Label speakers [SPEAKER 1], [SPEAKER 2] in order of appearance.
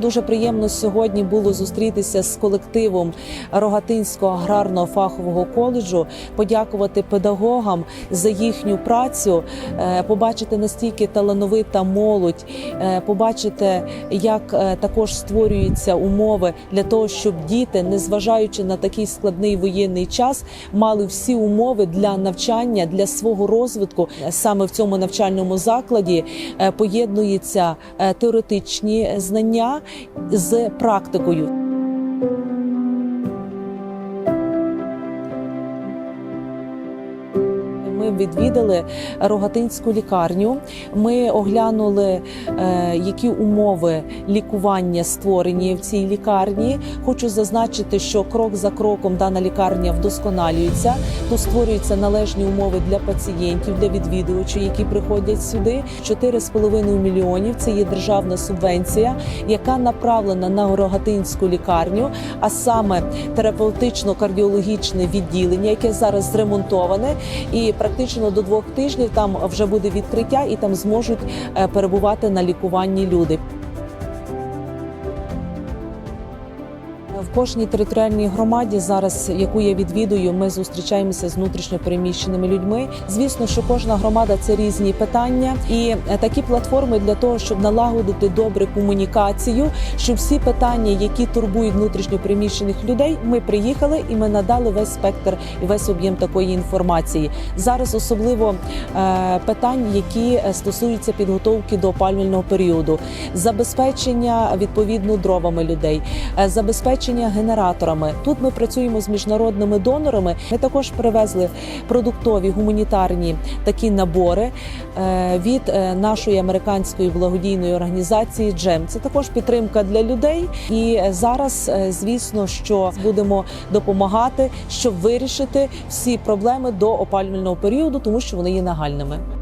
[SPEAKER 1] Дуже приємно сьогодні було зустрітися з колективом Рогатинського аграрного фахового коледжу, подякувати педагогам за їхню працю, е, побачити настільки талановита молодь, е, побачити, як е, також створюються умови для того, щоб діти, незважаючи на такий складний воєнний час, мали всі умови для навчання, для свого розвитку. Саме в цьому навчальному закладі поєднуються теоретичні знання з практикою. Відвідали Рогатинську лікарню. Ми оглянули, е, які умови лікування створені в цій лікарні. Хочу зазначити, що крок за кроком дана лікарня вдосконалюється. Тут створюються належні умови для пацієнтів, для відвідувачів, які приходять сюди. 4,5 мільйонів це є державна субвенція, яка направлена на Рогатинську лікарню, а саме терапевтично-кардіологічне відділення, яке зараз зремонтоване, і практично до двох тижнів там вже буде відкриття, і там зможуть е, перебувати на лікуванні люди. В кожній територіальній громаді, зараз яку я відвідую, ми зустрічаємося з внутрішньо переміщеними людьми. Звісно, що кожна громада це різні питання, і е, такі платформи для того, щоб налагодити добре комунікацію, щоб всі питання, які турбують внутрішньо переміщених людей, ми приїхали і ми надали весь спектр і весь об'єм такої інформації. Зараз особливо е, питань, які е, стосуються підготовки до опалювального періоду, забезпечення відповідно дровами людей, е, забезпечення генераторами. Тут ми працюємо з міжнародними донорами. Ми також привезли продуктові гуманітарні такі набори е, від е, нашої американської благодійної організації Джем. Це також підтримка для людей. І е, зараз, звісно, що будемо допомагати, щоб вирішити всі проблеми до опалювального періоду, тому що вони є нагальними.